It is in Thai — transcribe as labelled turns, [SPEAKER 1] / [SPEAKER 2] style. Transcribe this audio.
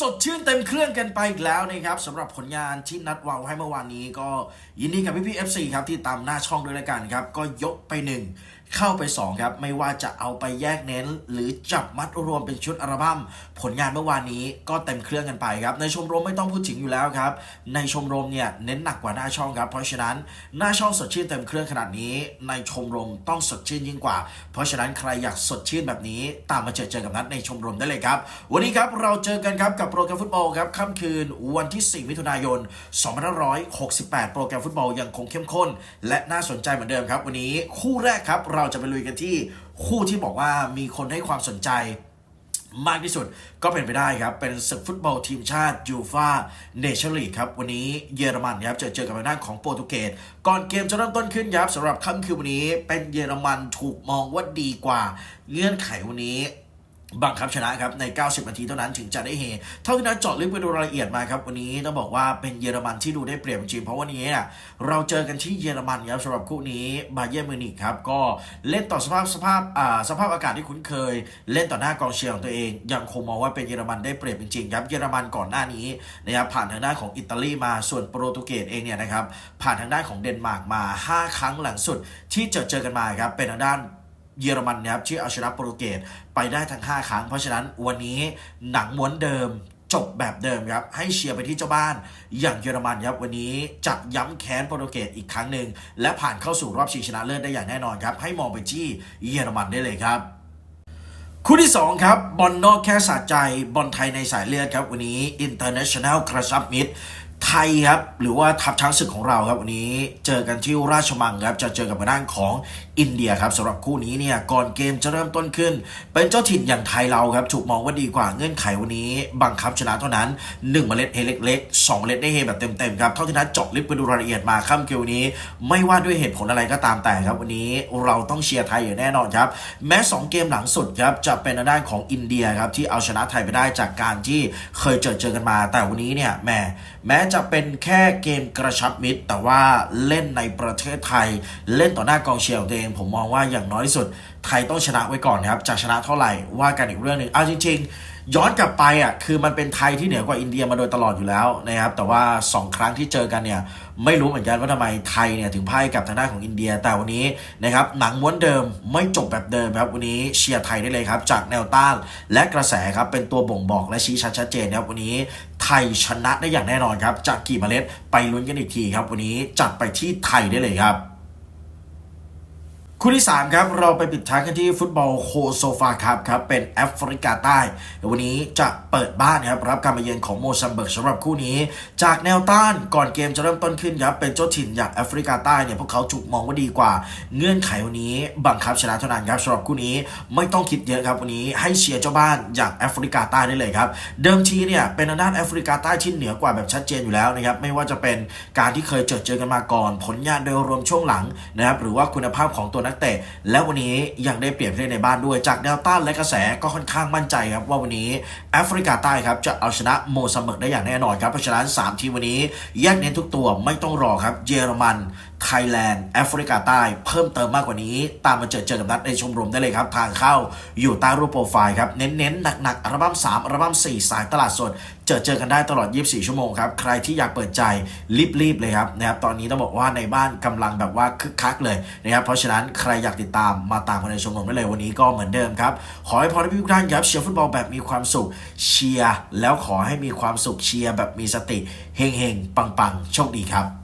[SPEAKER 1] สดชื่นเต็มเครื่องกันไปอีกแล้วนะครับสำหรับผลงานที่นัดวางไว้เมื่อวานนี้ก็ยินดีกับพี่พี่เอฟซีครับที่ตามหน้าช่องด้วยแล้วกันครับ ก็ยกไปหนึ่งเข้าไปสองครับไม่ว่าจะเอาไปแยกเน้น หรือจับมัดรวมเป็นชุดอัลบั้มผลงานเมื่อวานนี้ก็เต็มเครื่องกันไปครับ ในชมรมไม่ต้องพูดถึงอยู่แล้วครับ ในชมรมเนี่ยเน้นหนักกว่าหน้าช่องครับ เพราะฉะนั้นหน้าช่องสดชื่นเต็มเครื่องขนาดนี้ ในชมรมต้องสดชื่นยิ่งกว่า เพราะฉะนั้นใครอยากสดชื่นแบบนี้ ตามมาเจอเจอกับนัดในชมรมได้เลยครับ วันนี้ครับเราเจอกันครับกับโปรแกรมฟุตบอลครับค่ำคืนวันที่ 4 มิถุนายน 2568 โปรแกรมฟุตบอลยังคงเข้มข้น และน่าสนใจเหมือนเดิมครับ วันนี้คู่แรกครับเราจะไปลุยกันที่คู่ที่บอกว่ามีคนให้ความสนใจมากที่สุดก็เป็นไปได้ครับ เป็นศึกฟุตบอลทีมชาติยูฟาเนชั่นลีกครับ วันนี้เยอรมันครับจะเจอกับทางด้านของโปรตุเกสก่อนเกมจะเริ่มต้นขึ้นครับสำหรับค่ำคืนวันนี้เป็นเยอรมันถูกมองว่าดีกว่า เงื่อนไขวันนี้ บังคับชนะครับใน 90 นาทีเท่านั้นถึงจะได้เฮ เท่าที่นั้นเจาะลึกไปดูรายละเอียดมาครับ วันนี้ต้องบอกว่าเป็นเยอรมันที่ดูได้เปรียบจริงเพราะวันนี้เนี่ยเราเจอกันที่เยอรมันครับสำหรับคู่นี้บาเยร์นมิวนิกครับก็เล่นต่อสภาพสภาพอ่าสภาพอากาศที่คุ้นเคย เล่นต่อหน้ากองเชียร์ของตัวเอง ยังคงมองว่าเป็นเยอรมันได้เปรียบจริงๆครับเยอรมันก่อนหน้านี้นะครับผ่านทางด้านของอิตาลีมาส่วนโปรตุเกสเองเนี่ยนะครับผ่านทางด้านของเดนมาร์กมา 5 ครั้งหลังสุดที่เจอเจอกันมาครับเป็นทางด้าน เยอรมันนะครับที่เอาชนะโปรตุเกสไปได้ทั้ง 5 ครั้ง เพราะฉะนั้นวันนี้หนังม้วนเดิมจบแบบเดิมครับให้เชียร์ไปที่เจ้าบ้านอย่างเยอรมันครับวันนี้จะย้ำแค้นโปรตุเกสอีกครั้งหนึ่งและผ่านเข้าสู่รอบชิงชนะเลิศได้อย่างแน่นอนครับให้มองไปที่เยอรมันได้เลยครับคู่ที่ 2 ครับ บอลนอกแค่สะใจ บอลไทยในสายเลือดครับ วันนี้ International กระชับมิตร ไทยครับหรือว่าทัพช้างศึกของเราครับวันนี้เจอกันที่ราชมังครับจะเจอกับด้านของอินเดียครับสำหรับคู่นี้เนี่ยก่อนเกมจะเริ่มต้นขึ้น เป็นเจ้าถิ่นอย่างไทยเราครับถูกมองว่าดีกว่าเงื่อนไขวันนี้ บังคับชนะเท่านั้น 1 เมล็ดเฮเล็กๆ2เมล็ดได้เฮแบบเต็มๆครับเท่าที่นั้นเจาะลึกไปดูรายละเอียดมาค่ำเกมวันนี้ ไม่ว่าด้วยเหตุผลอะไรก็ตามแต่ครับวันนี้เราต้องเชียร์ไทยอย่างแน่นอนครับแม้ 2 เกมหลังสุดครับจะเป็นด้านของอินเดียครับที่เอาชนะไทยไปได้จากการที่เคยเจอเจอกันมา แต่วันนี้เนี่ยแหม แม้จะเป็นแค่เกมกระชับมิตร แต่ว่าเล่นในประเทศไทย เล่นต่อหน้ากองเชียร์ของตัวเองผมมองว่าอย่างน้อยที่สุด ไทยต้องชนะไว้ก่อนนะครับจะชนะเท่าไหร่ว่ากันอีกเรื่องหนึ่งเอาจริง ๆ ย้อนกลับไปอะคือมันเป็นไทยที่เหนือกว่าอินเดียมาโดยตลอดอยู่แล้วนะครับแต่ว่า 2 ครั้งที่เจอกันเนี่ยไม่รู้เหมือนกันว่าทำไมไทยเนี่ยถึงพ่ายกับทางด้านของอินเดีย แต่วันนี้นะครับหนังม้วนเดิมไม่จบแบบเดิมครับวันนี้เชียร์ไทยได้เลยครับจากแนวต้านและกระแสครับเป็นตัวบ่งบอกและชี้ชัดชัดเจนนะครับวันนี้ ไทยชนะได้อย่างแน่นอนครับ จากกี่เมล็ดไปลุ้นกันอีกทีครับ วันนี้จัดไปที่ไทยได้เลยครับ คู่ที่ 3 ครับเราไปปิดท้ายกันที่ฟุตบอลโคโซฟาครับครับเป็นแอฟริกาใต้ วันนี้จะเปิดบ้านครับรับการมาเยือนของโมซัมเบิร์กสำหรับคู่นี้ จากแนวต้านก่อนเกมจะเริ่มต้นขึ้นครับเป็นเจ้าถิ่นอย่างแอฟริกาใต้เนี่ยพวกเขาถูกมองว่าดีกว่า เงื่อนไขวันนี้บังคับชนะเท่านั้นครับสำหรับคู่นี้ไม่ต้องคิดเยอะครับวันนี้ให้เชียร์เจ้าบ้านอย่างแอฟริกาใต้ได้เลยครับเดิมทีเนี่ยเป็นทางด้านแอฟริกาใต้ที่เหนือกว่าแบบชัดเจนอยู่แล้วนะครับไม่ว่าจะเป็นการที่เคยเจอเจอกันมาก่อน ผลงานโดยรวมช่วงหลังนะครับหรือว่าคุณภาพของตัวนักเตะ และวันนี้ยังได้เปรียบเล่นในบ้านด้วย จากแนวต้านและกระแสก็ค่อนข้างมั่นใจครับว่าวันนี้แอฟริกาใต้ครับจะเอาชนะโมซัมเบิร์กได้อย่างแน่นอนครับเพราะฉะนั้น 3 ทีมวันนี้แยกเน้นทุกตัวไม่ต้องรอครับเยอรมัน ไทยแลนด์แอฟริกาใต้เพิ่มเติมมากกว่านี้ ตามมาเจอเจอกับนัดในชมรมได้เลยครับ ทางเข้าอยู่ใต้รูปโปรไฟล์ครับ เน้นๆ หนักๆ อัลบั้ม 3 อัลบั้ม 4 สายตลาดสด เจอเจอกันได้ตลอด 24 ชั่วโมงครับ ใครที่อยากเปิดใจ รีบ ๆ เลยครับนะครับตอนนี้ต้องบอกว่าในบ้านกำลังแบบว่าคึกคักเลยนะครับเพราะฉะนั้นใครอยากติดตามมาตามกันในชมรมได้เลยวันนี้ก็เหมือนเดิมครับขอให้พรให้ทุกท่านครับเชียร์ฟุตบอลแบบมีความสุขเชียร์แล้วขอให้มีความสุขเชียร์แบบมีสติเฮงๆปังๆโชคดีครับ